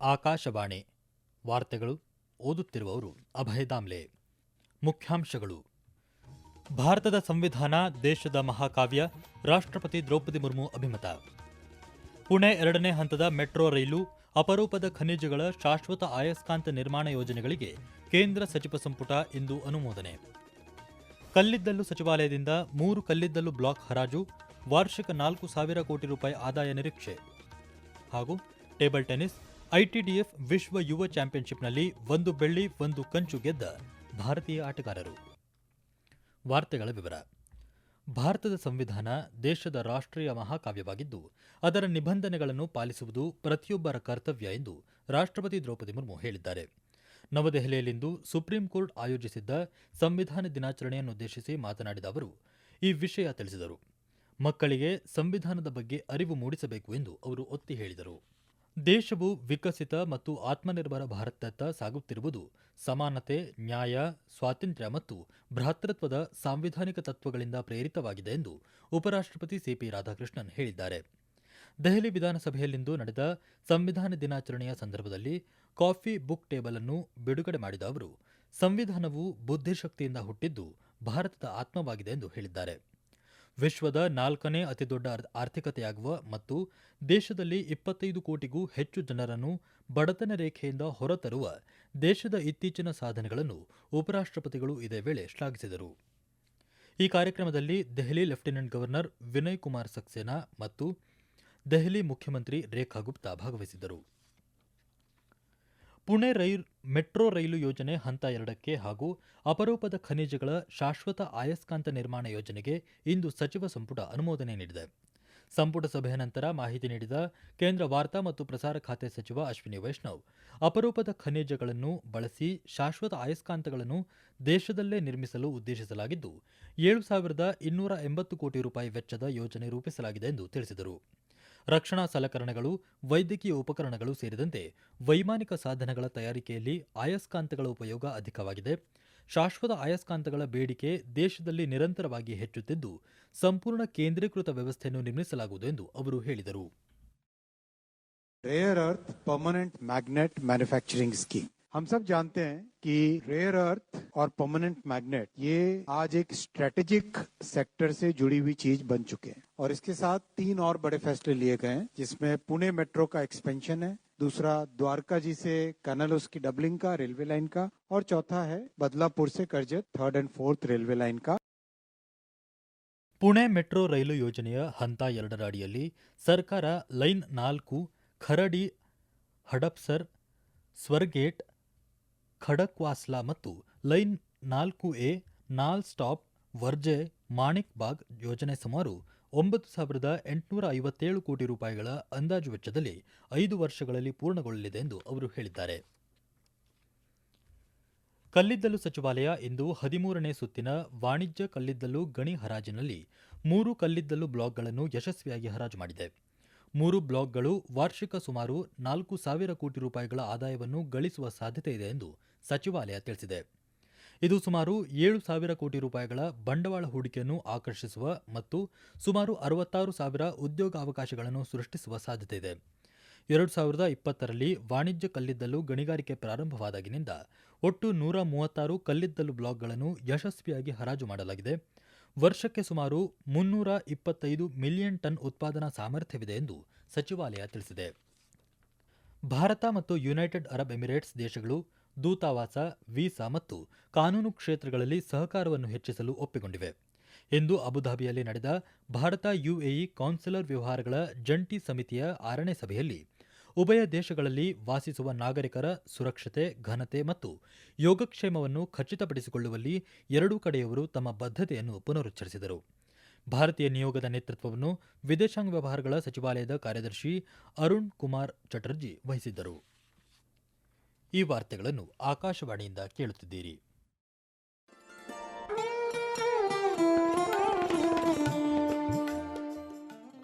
ಆಕಾಶವಾಣಿ ವಾರ್ತೆಗಳು ಓದುತ್ತಿರುವವರು ಅಭಯ ದಾಮ್ಲೆ. ಮುಖ್ಯಾಂಶಗಳು. ಭಾರತದ ಸಂವಿಧಾನ, ದೇಶದ ಮಹಾಕಾವ್ಯ, ರಾಷ್ಟ್ರಪತಿ ದ್ರೌಪದಿ ಮುರ್ಮು ಅಭಿಮತ. ಪುಣೆ ಎರಡನೇ ಹಂತದ ಮೆಟ್ರೋ ರೈಲು ಅಪರೂಪದ ಖನಿಜಗಳ ಶಾಶ್ವತ ಆಯಸ್ಕಾಂತ ನಿರ್ಮಾಣ ಯೋಜನೆಗಳಿಗೆ ಕೇಂದ್ರ ಸಚಿವ ಸಂಪುಟ ಇಂದು ಅನುಮೋದನೆ. ಕಲ್ಲಿದ್ದಲು ಸಚಿವಾಲಯದಿಂದ ಮೂರು ಕಲ್ಲಿದ್ದಲು ಬ್ಲಾಕ್ ಹರಾಜು, ವಾರ್ಷಿಕ ನಾಲ್ಕು ಸಾವಿರ ಕೋಟಿ ರೂಪಾಯಿ ಆದಾಯ ನಿರೀಕ್ಷೆ. ಹಾಗೂ ಟೇಬಲ್ ಟೆನ್ನಿಸ್ ಐಟಿಡಿಎಫ್ ವಿಶ್ವ ಯುವ ಚಾಂಪಿಯನ್ಶಿಪ್ನಲ್ಲಿ ಒಂದು ಬೆಳ್ಳಿ, ಒಂದು ಕಂಚು ಗೆದ್ದ ಭಾರತೀಯ ಆಟಗಾರರು. ವಾರ್ತೆಗಳ ವಿವರ. ಭಾರತದ ಸಂವಿಧಾನ ದೇಶದ ರಾಷ್ಟ್ರೀಯ ಮಹಾಕಾವ್ಯವಾಗಿದ್ದು, ಅದರ ನಿಬಂಧನೆಗಳನ್ನು ಪಾಲಿಸುವುದು ಪ್ರತಿಯೊಬ್ಬರ ಕರ್ತವ್ಯ ಎಂದು ರಾಷ್ಟ್ರಪತಿ ದ್ರೌಪದಿ ಮುರ್ಮು ಹೇಳಿದ್ದಾರೆ. ನವದೆಹಲಿಯಲ್ಲಿಂದು ಸುಪ್ರೀಂ ಕೋರ್ಟ್ ಆಯೋಜಿಸಿದ್ದ ಸಂವಿಧಾನ ದಿನಾಚರಣೆಯನ್ನುದ್ದೇಶಿಸಿ ಮಾತನಾಡಿದ ಅವರು, ಈ ವಿಷಯ ತಿಳಿಸಿದರು. ಮಕ್ಕಳಿಗೆ ಸಂವಿಧಾನದ ಬಗ್ಗೆ ಅರಿವು ಮೂಡಿಸಬೇಕು ಎಂದು ಅವರು ಒತ್ತಿ ಹೇಳಿದರು. ದೇಶವು ವಿಕಸಿತ ಮತ್ತು ಆತ್ಮನಿರ್ಭರ ಭಾರತದತ್ತ ಸಾಗುತ್ತಿರುವುದು ಸಮಾನತೆ, ನ್ಯಾಯ, ಸ್ವಾತಂತ್ರ್ಯ ಮತ್ತು ಭ್ರಾತೃತ್ವದ ಸಾಂವಿಧಾನಿಕ ತತ್ವಗಳಿಂದ ಪ್ರೇರಿತವಾಗಿದೆ ಎಂದು ಉಪರಾಷ್ಟ್ರಪತಿ ಸಿಪಿ ರಾಧಾಕೃಷ್ಣನ್ ಹೇಳಿದ್ದಾರೆ. ದೆಹಲಿ ವಿಧಾನಸಭೆಯಲ್ಲಿಂದು ನಡೆದ ಸಂವಿಧಾನ ದಿನಾಚರಣೆಯ ಸಂದರ್ಭದಲ್ಲಿ ಕಾಫಿ ಬುಕ್ ಟೇಬಲ್ ಅನ್ನು ಬಿಡುಗಡೆ ಮಾಡಿದ ಅವರು, ಸಂವಿಧಾನವು ಬುದ್ಧಿಶಕ್ತಿಯಿಂದ ಹುಟ್ಟಿದ್ದು ಭಾರತದ ಆತ್ಮವಾಗಿದೆ ಎಂದು ಹೇಳಿದ್ದಾರೆ. ವಿಶ್ವದ ನಾಲ್ಕನೇ ಅತಿದೊಡ್ಡ ಆರ್- ಆರ್ಥಿಕತೆಯಾಗುವ ಮತ್ತು ದೇಶದಲ್ಲಿ ಇಪ್ಪತ್ತೈದು ಕೋಟಿಗೂ ಹೆಚ್ಚು ಜನರನ್ನು ಬಡತನ ರೇಖೆಯಿಂದ ಹೊರತರುವ ದೇಶದ ಇತ್ತೀಚಿನ ಸಾಧನೆಗಳನ್ನು ಉಪರಾಷ್ಟ್ರಪತಿಗಳು ಇದೇ ವೇಳೆ ಶ್ಲಾಘಿಸಿದರು. ಈ ಕಾರ್ಯಕ್ರಮದಲ್ಲಿ ದೆಹಲಿ ಲೆಫ್ಟಿನೆಂಟ್ ಗವರ್ನರ್ ವಿನಯ್ ಕುಮಾರ್ ಸಕ್ಸೇನಾ ಮತ್ತು ದೆಹಲಿ ಮುಖ್ಯಮಂತ್ರಿ ರೇಖಾ ಗುಪ್ತಾ ಭಾಗವಹಿಸಿದ್ದರು. ಪುಣೆ ರೈಲ್, ಮೆಟ್ರೋ ರೈಲು ಯೋಜನೆ ಹಂತ ಎರಡಕ್ಕೆ ಹಾಗೂ ಅಪರೂಪದ ಖನಿಜಗಳ ಶಾಶ್ವತ ಆಯಸ್ಕಾಂತ ನಿರ್ಮಾಣ ಯೋಜನೆಗೆ ಇಂದು ಸಚಿವ ಸಂಪುಟ ಅನುಮೋದನೆ ನೀಡಿದೆ. ಸಂಪುಟ ಸಭೆಯ ನಂತರ ಮಾಹಿತಿ ನೀಡಿದ ಕೇಂದ್ರ ವಾರ್ತಾ ಮತ್ತು ಪ್ರಸಾರ ಖಾತೆ ಸಚಿವ ಅಶ್ವಿನಿ ವೈಷ್ಣವ್, ಅಪರೂಪದ ಖನಿಜಗಳನ್ನು ಬಳಸಿ ಶಾಶ್ವತ ಆಯಸ್ಕಾಂತಗಳನ್ನು ದೇಶದಲ್ಲೇ ನಿರ್ಮಿಸಲು ಉದ್ದೇಶಿಸಲಾಗಿದ್ದು, ಏಳು ಸಾವಿರದ ಇನ್ನೂರ ಎಂಬತ್ತು ಕೋಟಿ ರೂಪಾಯಿ ವೆಚ್ಚದ ಯೋಜನೆ ರೂಪಿಸಲಾಗಿದೆ ಎಂದು ತಿಳಿಸಿದರು. ರಕ್ಷಣಾ ಸಲಕರಣೆಗಳು, ವೈದ್ಯಕೀಯ ಉಪಕರಣಗಳು ಸೇರಿದಂತೆ ವೈಮಾನಿಕ ಸಾಧನಗಳ ತಯಾರಿಕೆಯಲ್ಲಿ ಆಯಸ್ಕಾಂತಗಳ ಉಪಯೋಗ ಅಧಿಕವಾಗಿದೆ. ಶಾಶ್ವತ ಆಯಸ್ಕಾಂತಗಳ ಬೇಡಿಕೆ ದೇಶದಲ್ಲಿ ನಿರಂತರವಾಗಿ ಹೆಚ್ಚುತ್ತಿದ್ದು, ಸಂಪೂರ್ಣ ಕೇಂದ್ರೀಕೃತ ವ್ಯವಸ್ಥೆಯನ್ನು ನಿರ್ಮಿಸಲಾಗುವುದು ಎಂದು ಅವರು ಹೇಳಿದರು. Rare earth permanent magnet manufacturing scheme हम सब जानते हैं कि रेयर अर्थ और परमानेंट मैग्नेट ये आज एक स्ट्रेटेजिक सेक्टर से जुड़ी हुई चीज बन चुके हैं और इसके साथ तीन और बड़े फैसले लिए गए हैं जिसमें पुणे मेट्रो का एक्सपेंशन है दूसरा द्वारका जी से कनल उसकी डबलिंग का रेलवे लाइन का और चौथा है बदलापुर से Karjat third and fourth railway line का ಪುಣೆ ಮೆಟ್ರೋ ರೈಲು ಯೋಜನೆಯ ಹಂತ ಎರಡರ ಅಡಿಯಲ್ಲಿ ಸರ್ಕಾರ ಲೈನ್ ನಾಲ್ಕು ಖರಡಿ ಹಡಪ್ಸರ್ ಸ್ವರ್ಗೇಟ್ ಖಡಕ್ವಾಸ್ಲಾ ಮತ್ತು ಲೈನ್ ನಾಲ್ಕು ಎ, ನಾಲ್ ಸ್ಟಾಪ್, ವರ್ಜೆ, ಮಾಣಿಕ್ ಬಾಗ್ ಯೋಜನೆ ಸುಮಾರು ಒಂಬತ್ತು ಸಾವಿರದ ಎಂಟುನೂರ ಐವತ್ತೇಳು ಕೋಟಿ ರೂಪಾಯಿಗಳ ಅಂದಾಜು ವೆಚ್ಚದಲ್ಲಿ ಐದು ವರ್ಷಗಳಲ್ಲಿ ಪೂರ್ಣಗೊಳ್ಳಲಿದೆ ಎಂದು ಅವರು ಹೇಳಿದ್ದಾರೆ. ಕಲ್ಲಿದ್ದಲು ಸಚಿವಾಲಯ ಇಂದು ಹದಿಮೂರನೇ ಸುತ್ತಿನ ವಾಣಿಜ್ಯ ಕಲ್ಲಿದ್ದಲು ಗಣಿ ಹರಾಜಿನಲ್ಲಿ ಮೂರು ಕಲ್ಲಿದ್ದಲು ಬ್ಲಾಕ್ಗಳನ್ನು ಯಶಸ್ವಿಯಾಗಿ ಹರಾಜು ಮಾಡಿದೆ. ಮೂರು ಬ್ಲಾಕ್ಗಳು ವಾರ್ಷಿಕ ಸುಮಾರು ನಾಲ್ಕು ಸಾವಿರ ಕೋಟಿ ರೂಪಾಯಿಗಳ ಆದಾಯವನ್ನು ಗಳಿಸುವ ಸಾಧ್ಯತೆ ಇದೆ ಎಂದು ಸಚಿವಾಲಯ ತಿಳಿಸಿದೆ. ಇದು ಸುಮಾರು ಏಳು ಸಾವಿರ ಕೋಟಿ ರೂಪಾಯಿಗಳ ಬಂಡವಾಳ ಹೂಡಿಕೆಯನ್ನು ಆಕರ್ಷಿಸುವ ಮತ್ತು ಸುಮಾರು ಅರವತ್ತಾರು ಸಾವಿರ ಉದ್ಯೋಗಾವಕಾಶಗಳನ್ನು ಸೃಷ್ಟಿಸುವ ಸಾಧ್ಯತೆ ಇದೆ. ಎರಡು ಸಾವಿರದ ಇಪ್ಪತ್ತರಲ್ಲಿ ವಾಣಿಜ್ಯ ಕಲ್ಲಿದ್ದಲು ಗಣಿಗಾರಿಕೆ ಪ್ರಾರಂಭವಾದಾಗಿನಿಂದ ಒಟ್ಟು ನೂರ ಮೂವತ್ತಾರು ಕಲ್ಲಿದ್ದಲು ಬ್ಲಾಕ್ಗಳನ್ನು ಯಶಸ್ವಿಯಾಗಿ ಹರಾಜು ಮಾಡಲಾಗಿದೆ. ವರ್ಷಕ್ಕೆ ಸುಮಾರು ಮುನ್ನೂರ ಇಪ್ಪತ್ತೈದು ಮಿಲಿಯನ್ ಟನ್ ಉತ್ಪಾದನಾ ಸಾಮರ್ಥ್ಯವಿದೆ ಎಂದು ಸಚಿವಾಲಯ ತಿಳಿಸಿದೆ. ಭಾರತ ಮತ್ತು ಯುನೈಟೆಡ್ ಅರಬ್ ಎಮಿರೇಟ್ಸ್ ದೇಶಗಳು ದೂತಾವಾಸ, ವೀಸಾ ಮತ್ತು ಕಾನೂನು ಕ್ಷೇತ್ರಗಳಲ್ಲಿ ಸಹಕಾರವನ್ನು ಹೆಚ್ಚಿಸಲು ಒಪ್ಪಿಕೊಂಡಿವೆ. ಇಂದು ಅಬುಧಾಬಿಯಲ್ಲಿ ನಡೆದ ಭಾರತ ಯುಎಇ ಕೌನ್ಸಿಲರ್ ವ್ಯವಹಾರಗಳ ಜಂಟಿ ಸಮಿತಿಯ ಆರನೇ ಸಭೆಯಲ್ಲಿ ಉಭಯ ದೇಶಗಳಲ್ಲಿ ವಾಸಿಸುವ ನಾಗರಿಕರ ಸುರಕ್ಷತೆ, ಘನತೆ ಮತ್ತು ಯೋಗಕ್ಷೇಮವನ್ನು ಖಚಿತಪಡಿಸಿಕೊಳ್ಳುವಲ್ಲಿ ಎರಡೂ ಕಡೆಯವರು ತಮ್ಮ ಬದ್ಧತೆಯನ್ನು ಪುನರುಚ್ಚರಿಸಿದರು. ಭಾರತೀಯ ನಿಯೋಗದ ನೇತೃತ್ವವನ್ನು ವಿದೇಶಾಂಗ ವ್ಯವಹಾರಗಳ ಸಚಿವಾಲಯದ ಕಾರ್ಯದರ್ಶಿ ಅರುಣ್ ಕುಮಾರ್ ಚಟರ್ಜಿ ವಹಿಸಿದ್ದರು. ಈ ವಾರ್ತೆಗಳನ್ನು ಆಕಾಶವಾಣಿಯಿಂದ ಕೇಳುತ್ತಿದ್ದೀರಿ.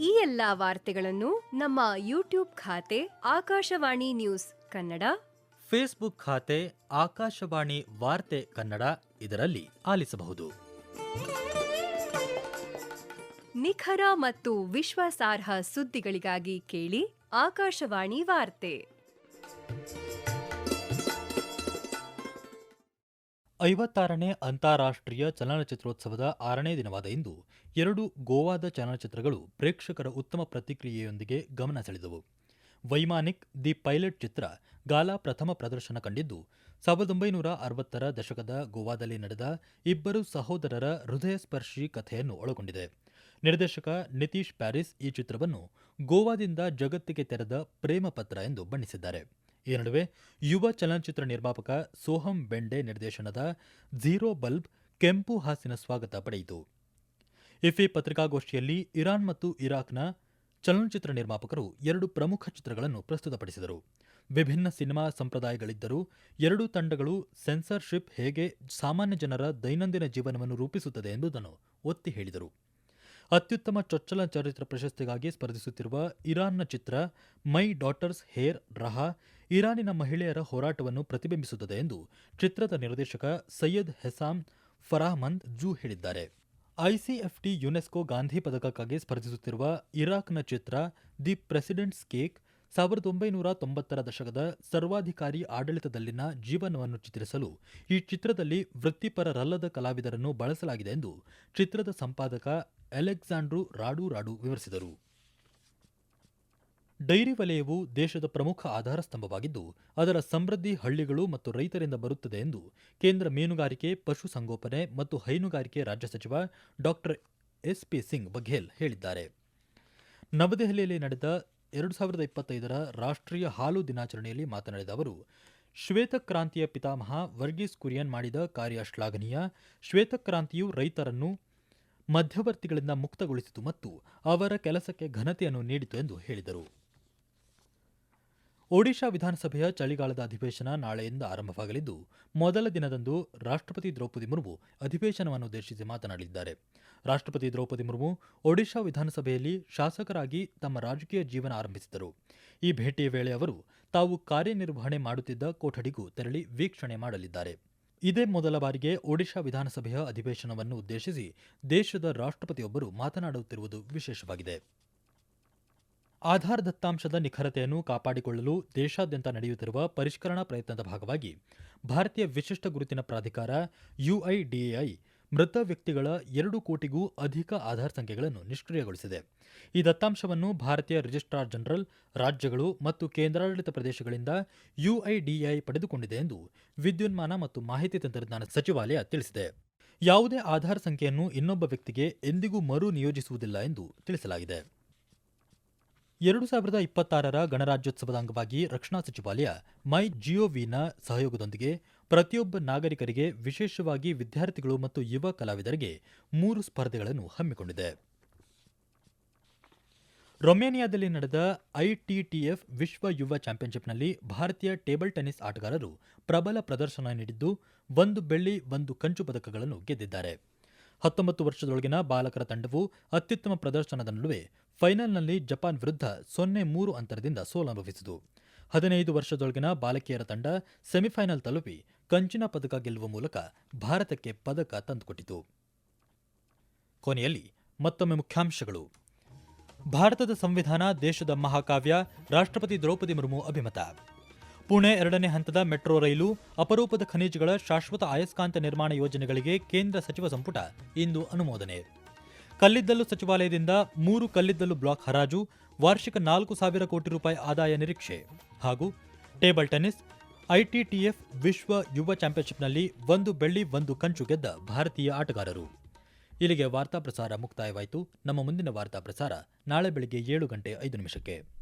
ಈ ಎಲ್ಲ ವಾರ್ತೆಗಳನ್ನು ನಮ್ಮ ಯೂಟ್ಯೂಬ್ ಖಾತೆ ಆಕಾಶವಾಣಿ ನ್ಯೂಸ್ ಕನ್ನಡ ಫೇಸ್ಬುಕ್ ಖಾತೆ ಆಕಾಶವಾಣಿ ವಾರ್ತೆ ಕನ್ನಡ ಇದರಲ್ಲಿ ಆಲಿಸಬಹುದು. ನಿಖರ ಮತ್ತು ವಿಶ್ವಾಸಾರ್ಹ ಸುದ್ದಿಗಳಿಗಾಗಿ ಕೇಳಿ ಆಕಾಶವಾಣಿ ವಾರ್ತೆ. ಐವತ್ತಾರನೇ ಅಂತಾರಾಷ್ಟ್ರೀಯ ಚಲನಚಿತ್ರೋತ್ಸವದ ಆರನೇ ದಿನವಾದ ಇಂದು ಎರಡು ಗೋವಾದ ಚಲನಚಿತ್ರಗಳು ಪ್ರೇಕ್ಷಕರ ಉತ್ತಮ ಪ್ರತಿಕ್ರಿಯೆಯೊಂದಿಗೆ ಗಮನ ಸೆಳೆದವು. ವೈಮಾನಿಕ್, ದಿ ಪೈಲಟ್ ಚಿತ್ರ ಗಾಲಾ ಪ್ರಥಮ ಪ್ರದರ್ಶನ ಕಂಡಿದ್ದು, ಸಾವಿರದ ಒಂಬೈನೂರ ಅರವತ್ತರ ದಶಕದ ಗೋವಾದಲ್ಲಿ ನಡೆದ ಇಬ್ಬರು ಸಹೋದರರ ಹೃದಯಸ್ಪರ್ಶಿ ಕಥೆಯನ್ನು ಒಳಗೊಂಡಿದೆ. ನಿರ್ದೇಶಕ ನಿತೀಶ್ ಪ್ಯಾರಿಸ್ ಈ ಚಿತ್ರವನ್ನು ಗೋವಾದಿಂದ ಜಗತ್ತಿಗೆ ತೆರೆದ ಪ್ರೇಮ ಪತ್ರ ಎಂದು ಬಣ್ಣಿಸಿದ್ದಾರೆ. ಈ ನಡುವೆ ಯುವ ಚಲನಚಿತ್ರ ನಿರ್ಮಾಪಕ ಸೋಹಂ ಬೆಂಡೆ ನಿರ್ದೇಶನದ ಝೀರೋ ಬಲ್ಬ್ ಕೆಂಪು ಹಾಸಿನ ಸ್ವಾಗತ ಪಡೆಯಿತು. ಇಫಿ ಪತ್ರಿಕಾಗೋಷ್ಠಿಯಲ್ಲಿ ಇರಾನ್ ಮತ್ತು ಇರಾಕ್ನ ಚಲನಚಿತ್ರ ನಿರ್ಮಾಪಕರು ಎರಡು ಪ್ರಮುಖ ಚಿತ್ರಗಳನ್ನು ಪ್ರಸ್ತುತಪಡಿಸಿದರು. ವಿಭಿನ್ನ ಸಿನಿಮಾ ಸಂಪ್ರದಾಯಗಳಿದ್ದರೂ ಎರಡೂ ತಂಡಗಳು ಸೆನ್ಸಾರ್ಶಿಪ್ ಹೇಗೆ ಸಾಮಾನ್ಯ ಜನರ ದೈನಂದಿನ ಜೀವನವನ್ನು ರೂಪಿಸುತ್ತದೆ ಎಂಬುದನ್ನು ಒತ್ತಿ ಹೇಳಿದರು. ಅತ್ಯುತ್ತಮ ಚೊಚ್ಚಲ ಚರಿತ್ರ ಪ್ರಶಸ್ತಿಗಾಗಿ ಸ್ಪರ್ಧಿಸುತ್ತಿರುವ ಇರಾನ್ನ ಚಿತ್ರ ಮೈ ಡಾಟರ್ಸ್ ಹೇರ್ ರಹಾ, ಇರಾನಿನ ಮಹಿಳೆಯರ ಹೋರಾಟವನ್ನು ಪ್ರತಿಬಿಂಬಿಸುತ್ತದೆ ಎಂದು ಚಿತ್ರದ ನಿರ್ದೇಶಕ ಸೈಯದ್ ಹೆಸಾಮ್ ಫರಾಹ್ಮಂದ್ ಜೂ ಹೇಳಿದ್ದಾರೆ. ಐಸಿಎಫ್ಟಿ ಯುನೆಸ್ಕೋ ಗಾಂಧಿ ಪದಕಕ್ಕಾಗಿ ಸ್ಪರ್ಧಿಸುತ್ತಿರುವ ಇರಾಕ್ನ ಚಿತ್ರ ದಿ ಪ್ರೆಸಿಡೆಂಟ್ಸ್ ಕೇಕ್ ಸಾವಿರದ ಒಂಬೈನೂರ ತೊಂಬತ್ತರ ದಶಕದ ಸರ್ವಾಧಿಕಾರಿ ಆಡಳಿತದಲ್ಲಿನ ಜೀವನವನ್ನು ಚಿತ್ರಿಸಲು ಈ ಚಿತ್ರದಲ್ಲಿ ವೃತ್ತಿಪರರಲ್ಲದ ಕಲಾವಿದರನ್ನು ಬಳಸಲಾಗಿದೆ ಎಂದು ಚಿತ್ರದ ಸಂಪಾದಕ ಅಲೆಕ್ಸಾಂಡ್ರು ರಾಡು ರಾಡು ವಿವರಿಸಿದರು. ಡೈರಿ ವಲಯವು ದೇಶದ ಪ್ರಮುಖ ಆಧಾರ ಸ್ತಂಭವಾಗಿದ್ದು, ಅದರ ಸಮೃದ್ಧಿ ಹಳ್ಳಿಗಳು ಮತ್ತು ರೈತರಿಂದ ಬರುತ್ತದೆ ಎಂದು ಕೇಂದ್ರ ಮೀನುಗಾರಿಕೆ ಪಶುಸಂಗೋಪನೆ ಮತ್ತು ಹೈನುಗಾರಿಕೆ ರಾಜ್ಯ ಸಚಿವ ಡಾಕ್ಟರ್ ಎಸ್ಪಿ ಸಿಂಗ್ ಬಘೇಲ್ ಹೇಳಿದ್ದಾರೆ. ನವದೆಹಲಿಯಲ್ಲಿ ನಡೆದ ಎರಡು ಸಾವಿರದ ಇಪ್ಪತ್ತೈದರ ರಾಷ್ಟ್ರೀಯ ಹಾಲು ದಿನಾಚರಣೆಯಲ್ಲಿ ಮಾತನಾಡಿದ ಅವರು ಶ್ವೇತಕ್ರಾಂತಿಯ ಪಿತಾಮಹ ವರ್ಗೀಸ್ ಕುರಿಯನ್ ಮಾಡಿದ ಕಾರ್ಯ ಶ್ಲಾಘನೀಯ. ಶ್ವೇತಕ್ರಾಂತಿಯು ರೈತರನ್ನು ಮಧ್ಯವರ್ತಿಗಳಿಂದ ಮುಕ್ತಗೊಳಿಸಿತು ಮತ್ತು ಅವರ ಕೆಲಸಕ್ಕೆ ಘನತೆಯನ್ನು ನೀಡಿತು ಎಂದು ಹೇಳಿದರು. ಒಡಿಶಾ ವಿಧಾನಸಭೆಯ ಚಳಿಗಾಲದ ಅಧಿವೇಶನ ನಾಳೆಯಿಂದ ಆರಂಭವಾಗಲಿದ್ದು, ಮೊದಲ ದಿನದಂದು ರಾಷ್ಟ್ರಪತಿ ದ್ರೌಪದಿ ಮುರ್ಮು ಅಧಿವೇಶನವನ್ನು ಉದ್ದೇಶಿಸಿ ಮಾತನಾಡಲಿದ್ದಾರೆ. ರಾಷ್ಟ್ರಪತಿ ದ್ರೌಪದಿ ಮುರ್ಮು ಒಡಿಶಾ ವಿಧಾನಸಭೆಯಲ್ಲಿ ಶಾಸಕರಾಗಿ ತಮ್ಮ ರಾಜಕೀಯ ಜೀವನ ಆರಂಭಿಸಿದರು ಈ ಭೇಟಿಯ ವೇಳೆ ಅವರು ತಾವು ಕಾರ್ಯನಿರ್ವಹಣೆ ಮಾಡುತ್ತಿದ್ದ ಕೊಠಡಿಗೂ ತೆರಳಿ ವೀಕ್ಷಣೆ ಮಾಡಲಿದ್ದಾರೆ. ಇದೇ ಮೊದಲ ಬಾರಿಗೆ ಒಡಿಶಾ ವಿಧಾನಸಭೆಯ ಅಧಿವೇಶನವನ್ನು ಉದ್ದೇಶಿಸಿ ದೇಶದ ರಾಷ್ಟ್ರಪತಿಯೊಬ್ಬರು ಮಾತನಾಡುತ್ತಿರುವುದು ವಿಶೇಷವಾಗಿದೆ. ಆಧಾರ್ ದತ್ತಾಂಶದ ನಿಖರತೆಯನ್ನು ಕಾಪಾಡಿಕೊಳ್ಳಲು ದೇಶಾದ್ಯಂತ ನಡೆಯುತ್ತಿರುವ ಪರಿಷ್ಕರಣಾ ಪ್ರಯತ್ನದ ಭಾಗವಾಗಿ ಭಾರತೀಯ ವಿಶಿಷ್ಟ ಗುರುತಿನ ಪ್ರಾಧಿಕಾರ ಯುಐಡಿಎಐ ಮೃತ ವ್ಯಕ್ತಿಗಳ ಎರಡು ಕೋಟಿಗೂ ಅಧಿಕ ಆಧಾರ್ ಸಂಖ್ಯೆಗಳನ್ನು ನಿಷ್ಕ್ರಿಯಗೊಳಿಸಿದೆ. ಈ ದತ್ತಾಂಶವನ್ನು ಭಾರತೀಯ ರಿಜಿಸ್ಟ್ರಾರ್ ಜನರಲ್, ರಾಜ್ಯಗಳು ಮತ್ತು ಕೇಂದ್ರಾಡಳಿತ ಪ್ರದೇಶಗಳಿಂದ ಯುಐಡಿಎಐ ಪಡೆದುಕೊಂಡಿದೆ ಎಂದು ವಿದ್ಯುನ್ಮಾನ ಮತ್ತು ಮಾಹಿತಿ ತಂತ್ರಜ್ಞಾನ ಸಚಿವಾಲಯ ತಿಳಿಸಿದೆ. ಯಾವುದೇ ಆಧಾರ್ ಸಂಖ್ಯೆಯನ್ನು ಇನ್ನೊಬ್ಬ ವ್ಯಕ್ತಿಗೆ ಎಂದಿಗೂ ಮರು ನಿಯೋಜಿಸುವುದಿಲ್ಲ ಎಂದು ತಿಳಿಸಲಾಗಿದೆ. ಎರಡು ಸಾವಿರದ ಇಪ್ಪತ್ತಾರರ ಗಣರಾಜ್ಯೋತ್ಸವದ ಅಂಗವಾಗಿ ರಕ್ಷಣಾ ಸಚಿವಾಲಯ ಮೈ ಜಿಯೋವಿನ ಸಹಯೋಗದೊಂದಿಗೆ ಪ್ರತಿಯೊಬ್ಬ ನಾಗರಿಕರಿಗೆ ವಿಶೇಷವಾಗಿ ವಿದ್ಯಾರ್ಥಿಗಳು ಮತ್ತು ಯುವ ಕಲಾವಿದರಿಗೆ ಮೂರು ಸ್ಪರ್ಧೆಗಳನ್ನು ಹಮ್ಮಿಕೊಂಡಿದೆ. ರೊಮೇನಿಯಾದಲ್ಲಿ ನಡೆದ ಐಟಿಟಿಎಫ್ ವಿಶ್ವ ಯುವ ಚಾಂಪಿಯನ್ಶಿಪ್ನಲ್ಲಿ ಭಾರತೀಯ ಟೇಬಲ್ ಟೆನಿಸ್ ಆಟಗಾರರು ಪ್ರಬಲ ಪ್ರದರ್ಶನ ನೀಡಿದ್ದು, ಒಂದು ಬೆಳ್ಳಿ, ಒಂದು ಕಂಚು ಪದಕಗಳನ್ನು ಗೆದ್ದಿದ್ದಾರೆ. ಹತ್ತೊಂಬತ್ತು ವರ್ಷದೊಳಗಿನ ಬಾಲಕರ ತಂಡವು ಅತ್ಯುತ್ತಮ ಪ್ರದರ್ಶನದ ನಡುವೆ ಫೈನಲ್ನಲ್ಲಿ ಜಪಾನ್ ವಿರುದ್ಧ ಸೊನ್ನೆ ಮೂರು ಅಂತರದಿಂದ ಸೋಲನುಭವಿಸಿತು. ಹದಿನೈದು ವರ್ಷದೊಳಗಿನ ಬಾಲಕಿಯರ ತಂಡ ಸೆಮಿಫೈನಲ್ ತಲುಪಿ ಕಂಚಿನ ಪದಕ ಗೆಲ್ಲುವ ಮೂಲಕ ಭಾರತಕ್ಕೆ ಪದಕ ತಂದುಕೊಟ್ಟಿತು. ಕೊನೆಯಲ್ಲಿ ಮತ್ತೊಮ್ಮೆ ಮುಖ್ಯಾಂಶಗಳು. ಭಾರತದ ಸಂವಿಧಾನ ದೇಶದ ಮಹಾಕಾವ್ಯ ರಾಷ್ಟ್ರಪತಿ ದ್ರೌಪದಿ ಮುರ್ಮು ಅಭಿಮತ. ಪುಣೆ ಎರಡನೇ ಹಂತದ ಮೆಟ್ರೋ ರೈಲು ಅಪರೂಪದ ಖನಿಜಗಳ ಶಾಶ್ವತ ಆಯಸ್ಕಾಂತ ನಿರ್ಮಾಣ ಯೋಜನೆಗಳಿಗೆ ಕೇಂದ್ರ ಸಚಿವ ಸಂಪುಟ ಇಂದು ಅನುಮೋದನೆ. ಕಲ್ಲಿದ್ದಲು ಸಚಿವಾಲಯದಿಂದ ಮೂರು ಕಲ್ಲಿದ್ದಲು ಬ್ಲಾಕ್ ಹರಾಜು, ವಾರ್ಷಿಕ ನಾಲ್ಕು ಸಾವಿರ ಕೋಟಿ ರೂಪಾಯಿ ಆದಾಯ ನಿರೀಕ್ಷೆ ಹಾಗೂ ಟೇಬಲ್ ಟೆನಿಸ್ ಐಟಿಟಿಎಫ್ ವಿಶ್ವ ಯುವ ಚಾಂಪಿಯನ್ಶಿಪ್ನಲ್ಲಿ ಒಂದು ಬೆಳ್ಳಿ, ಒಂದು ಕಂಚು ಗೆದ್ದ ಭಾರತೀಯ ಆಟಗಾರರು. ಇಲ್ಲಿಗೆ ವಾರ್ತಾ ಪ್ರಸಾರ ಮುಕ್ತಾಯವಾಯಿತು. ನಮ್ಮ ಮುಂದಿನ ವಾರ್ತಾ ಪ್ರಸಾರ ನಾಳೆ ಬೆಳಗ್ಗೆ ಏಳು ಗಂಟೆ ಐದು ನಿಮಿಷಕ್ಕೆ.